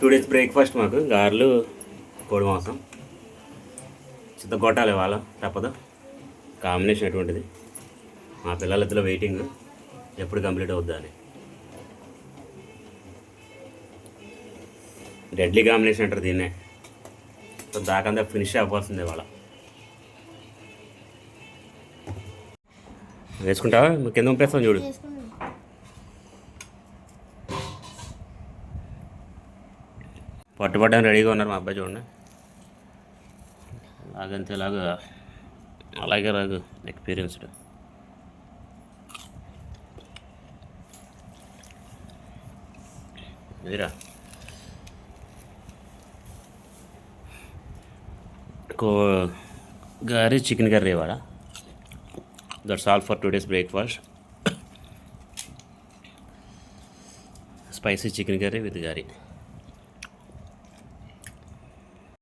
Two days breakfast మాకు. గారెలు కోడి మాంసం. చిత్త కొట్టాలి వాళ్ళ తప్పదు. కాంబినేషన్ ఎటువంటిది? మా పిల్లలతో వెయిటింగ్ ఎప్పుడు కంప్లీట్ అవుద్దా అని. డెడ్లీ కాంబినేషన్ అంటారు దీన్నే. సో దాకంతా ఫినిష్ అవ్వాల్సిందే వాళ్ళ వేసుకుంటావా? కింద పంపేస్తాం చూడు. చేసుకున్నాను రెడీగా ఉన్నారు మా అబ్బాయి చూడండి. అలాగంతే ఇలాగా అలాగే రాగు ఎక్స్పీరియన్స్డ్ ఇదిరా. కో గారి చికెన్ కర్రీ ఇవాళ that's all for two days breakfast. Spicy chicken curry with గారి.